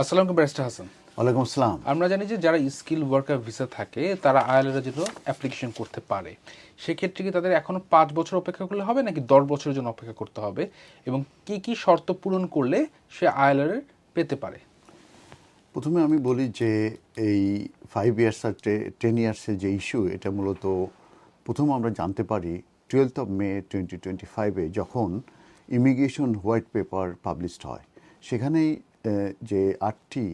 আসসালাম ব্যারিস্টার হাসান। ওয়ালাইকুম আসসালাম। আমরা জানি যে যারা স্কিল ওয়ার্কার ভিসা থাকে তারা আইএলএর জন্য অ্যাপ্লিকেশন করতে পারে। সেক্ষেত্রে কি তাদের এখনও পাঁচ বছর অপেক্ষা করলে হবে নাকি দশ বছরের জন্য অপেক্ষা করতে হবে? এবং কি কি শর্ত পূরণ করলে সে আইএলএর পেতে পারে? প্রথমে আমি বলি যে এই ফাইভ ইয়ার্স আর টেন ইয়ার্সের যে ইস্যু এটা মূলত প্রথম আমরা জানতে পারি twelfth of May twenty twenty ফাইভে যখন ইমিগ্রেশন হোয়াইট পেপার পাবলিশড হয়। সেখানেই যে আটটি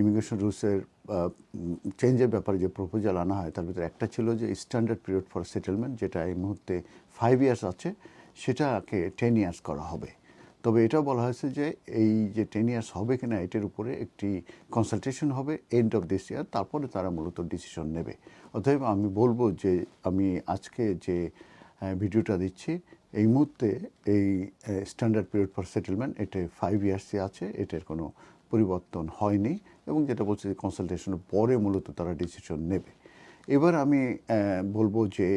ইমিগ্রেশন রুলসের চেঞ্জের ব্যাপারে যে প্রপোজাল আনা হয়, তার ভিতরে একটা ছিল যে স্ট্যান্ডার্ড পিরিয়ড ফর সেটেলমেন্ট যেটা এই মুহূর্তে ফাইভ ইয়ার্স আছে, সেটাকে টেন ইয়ার্স করা হবে। তবে এটাও বলা হয়েছে যে এই যে টেন ইয়ার্স হবে কিনা, এটার উপরে একটি কনসালটেশন হবে এন্ড অফ দিস ইয়ার তারপরে তারা মূলত ডিসিশন নেবে। অতএব আমি বলব যে, আমি আজকে যে ভিডিওটা দিচ্ছি এই মুহূর্তে এই স্ট্যান্ডার্ড পিরিয়ড ফর সেটেলমেন্ট এটা ফাইভ ইয়ার্সে আছে, এটার কোনো পরিবর্তন হয়নি এবং যেটা বলছে যে কনসালটেশনের পরে মূলত তারা ডিসিশন নেবে। এবার আমি বলব যে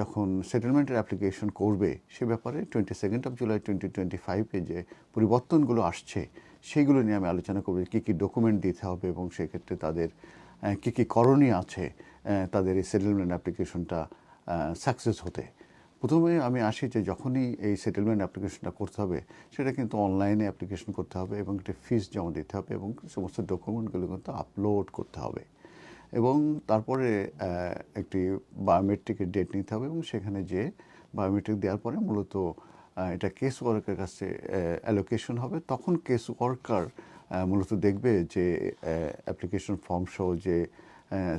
যখন সেটেলমেন্টের অ্যাপ্লিকেশন করবে সে ব্যাপারে twenty second of July twenty twenty ফাইভে যে পরিবর্তনগুলো আসছে সেইগুলো নিয়ে আমি আলোচনা করব কী কী ডকুমেন্ট দিতে হবে এবং সেক্ষেত্রে তাদের কী কী করণীয় আছে তাদের এই সেটেলমেন্ট অ্যাপ্লিকেশনটা সাকসেস হতে। প্রথমে আমি আসি যে যখনই এই সেটেলমেন্ট অ্যাপ্লিকেশনটা করতে হবে, সেটা কিন্তু অনলাইনে অ্যাপ্লিকেশন করতে হবে এবং একটা ফিস জমা দিতে হবে এবং সমস্ত ডকুমেন্টগুলো কিন্তু আপলোড করতে হবে। এবং তারপরে একটি বায়োমেট্রিকের ডেট নিতে হবে এবং সেখানে যে বায়োমেট্রিক দেওয়ার পরে মূলত এটা কেস ওয়ার্কের কাছে অ্যালোকেশন হবে। তখন কেস ওয়ার্কার মূলত দেখবে যে অ্যাপ্লিকেশন ফর্ম সহ যে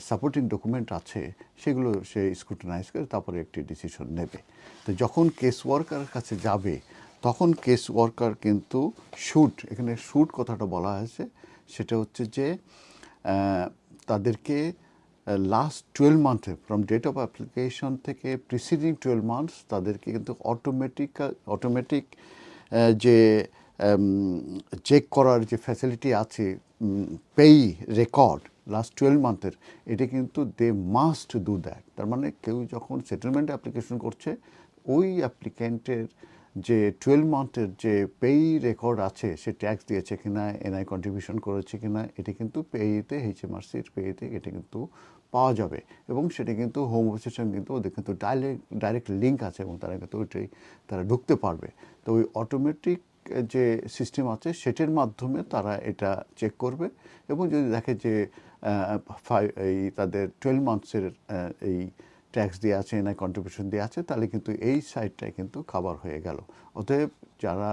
সাপোর্টিং ডকুমেন্ট আছে, সেগুলো সে স্ক্রুটিনাইজ করে তারপরে একটি ডিসিশন নেবে। তো যখন কেস ওয়ার্কারের কাছে যাবে, তখন কেস ওয়ার্কার কিন্তু শুট এখানে শুট কথাটা বলা হয়েছে, সেটা হচ্ছে যে তাদেরকে লাস্ট টুয়েলভ মান্থে ফ্রম ডেট অফ অ্যাপ্লিকেশন থেকে প্রিসিডিং টুয়েলভ মান্থস তাদেরকে কিন্তু অটোমেটিক অটোমেটিক যে চেক করার যে ফ্যাসিলিটি আছে পেই রেকর্ড লাস্ট টুয়েলভ মান্থের এটা কিন্তু দে মাস্ট ডু দ্যাট তার মানে কেউ যখন সেটেলমেন্ট অ্যাপ্লিকেশন করছে, ওই অ্যাপ্লিক্যান্টের যে টুয়েলভ মান্থের যে পেই রেকর্ড আছে, সে ট্যাক্স দিয়েছে কিনা এনআই কন্ট্রিবিউশন করেছে কিনা, এটা কিন্তু পেইতে এইচএমআরসির পেইতে এটা কিন্তু পাওয়া যাবে। এবং সেটা কিন্তু হোম অফিসের সঙ্গে কিন্তু ওদের কিন্তু ডাইরেক্ট ডাইরেক্ট লিঙ্ক আছে এবং তারা কিন্তু ওইটাই তারা ঢুকতে পারবে। তো ওই অটোমেটিক যে সিস্টেম আছে, সেটার মাধ্যমে তারা এটা চেক করবে এবং যদি দেখে যে এই তাদের টুয়েলভ মান্থসের এই ট্যাক্স দিয়ে আছে না কন্ট্রিবিউশন দিয়ে আছে, তাহলে কিন্তু এই সাইডটাই কিন্তু কাভার হয়ে গেল। অতএব যারা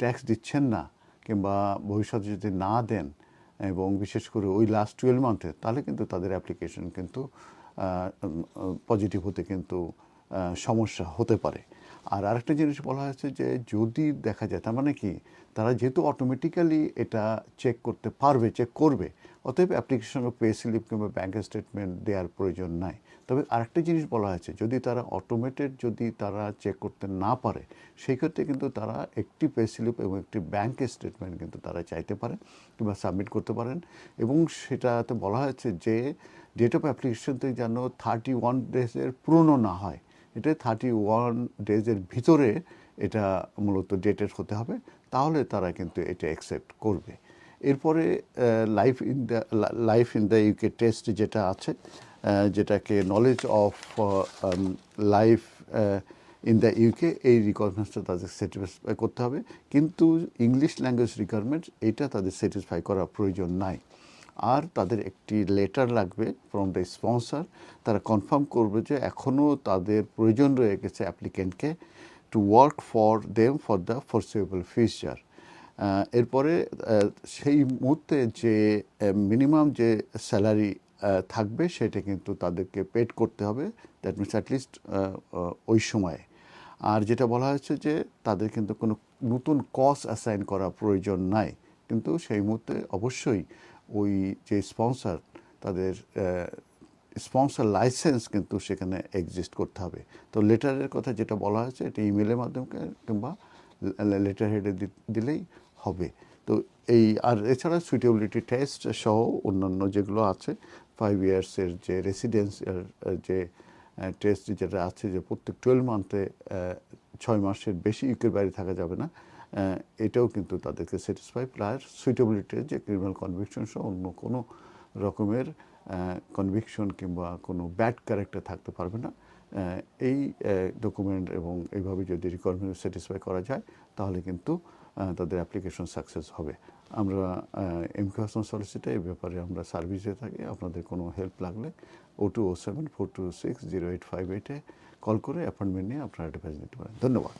ট্যাক্স দিচ্ছেন না কিংবা ভবিষ্যতে যদি না দেন এবং বিশেষ করে ওই লাস্ট টুয়েলভ মান্থে তাহলে কিন্তু তাদের অ্যাপ্লিকেশন কিন্তু পজিটিভ হতে কিন্তু সমস্যা হতে পারে। আর আরেকটা জিনিস বলা হয়েছে যে যদি দেখা যায়, তার মানে কি? তারা যেহেতু অটোমেটিক্যালি এটা চেক করতে পারবে চেক করবে, অতএব অ্যাপ্লিকেশন পে স্লিপ কিংবা ব্যাঙ্ক স্টেটমেন্ট দেওয়ার প্রয়োজন নাই। তবে আরেকটা জিনিস বলা হয়েছে, যদি তারা অটোমেটেড যদি তারা চেক করতে না পারে সেই ক্ষেত্রে কিন্তু তারা একটি পে স্লিপ এবং একটি ব্যাঙ্ক স্টেটমেন্ট কিন্তু তারা চাইতে পারে কিংবা সাবমিট করতে পারেন। এবং সেটাতে বলা হয়েছে যে ডেট অফ অ্যাপ্লিকেশনতে যেন থার্টি ওয়ান ডেজের পুরনো না হয়। এটা থার্টি ওয়ান ডেজের ভিতরে এটা মূলত ডেটেড হতে হবে, তাহলে তারা কিন্তু এটা অ্যাকসেপ্ট করবে। এরপরে life in the life in the UK test যেটা আছে যেটাকে knowledge of life in the UK এই রিকোয়ারমেন্টসটা তাদের স্যাটিসফাই করতে হবে। কিন্তু ইংলিশ ল্যাঙ্গুয়েজ রিকোয়ারমেন্টস এটা তাদের স্যাটিসফাই করার প্রয়োজন নাই। আর তাদের একটি লেটার লাগবে ফ্রম দ্য স্পন্সর তারা কনফার্ম করবে যে এখনও তাদের প্রয়োজন রয়ে গেছে অ্যাপ্লিকেন্টকে to work for them for the foreseeable future এরপরে সেই মুহূর্তে যে মিনিমাম যে স্যালারি থাকবে সেটা কিন্তু তাদেরকে পেড করতে হবে। দ্যাট মিনস অ্যাটলিস্ট ওই সময়ে। আর যেটা বলা হয়েছে যে তাদের কিন্তু কোনো নতুন কস অ্যাসাইন করা প্রয়োজন নাই। কিন্তু সেই মুহূর্তে অবশ্যই ওই যে স্পন্সর তাদের স্পন্সর লাইসেন্স কিন্তু সেখানে এক্সিস্ট করতে হবে। তো লেটারের কথা যেটা বলা হয়েছে, এটা ইমেলের মাধ্যমে কিংবা লেটার হেডে দিলেই হবে। তো এই, আর এছাড়া সুইটেবিলিটি টেস্ট সহ অন্যান্য যেগুলো আছে ফাইভ ইয়ার্সের যে রেসিডেন্স যে টেস্ট যেটা আছে, যে প্রত্যেক টুয়েলভ মান্থে ছয় মাসের বেশি ইউকের বাইরে থাকা যাবে না। এটাও কিন্তু তাদেরকে স্যাটিসফাই প্লাস সুইটেবিলিটি যে ক্রিমিনাল কনভিকশন সহ অন্য কোনো রকমের কনভিকশন কিংবা কোনো ব্যাড ক্যারেক্টার থাকতে পারবে না। এই ডকুমেন্ট এবং এইভাবে যদি রিকোয়ারমেন্ট স্যাটিসফাই করা যায়, তাহলে কিন্তু তাদের অ্যাপ্লিকেশন সাকসেস হবে। আমরা এমকে হাসান সলিসিটার এই ব্যাপারে আমরা সার্ভিসে থাকি। আপনাদের কোনো হেল্প লাগলে o two o seven four two six zero eight five এইটে কল করে অ্যাপয়েন্টমেন্ট নিয়ে আপনারা অ্যাডভাইস নিতে পারেন। ধন্যবাদ।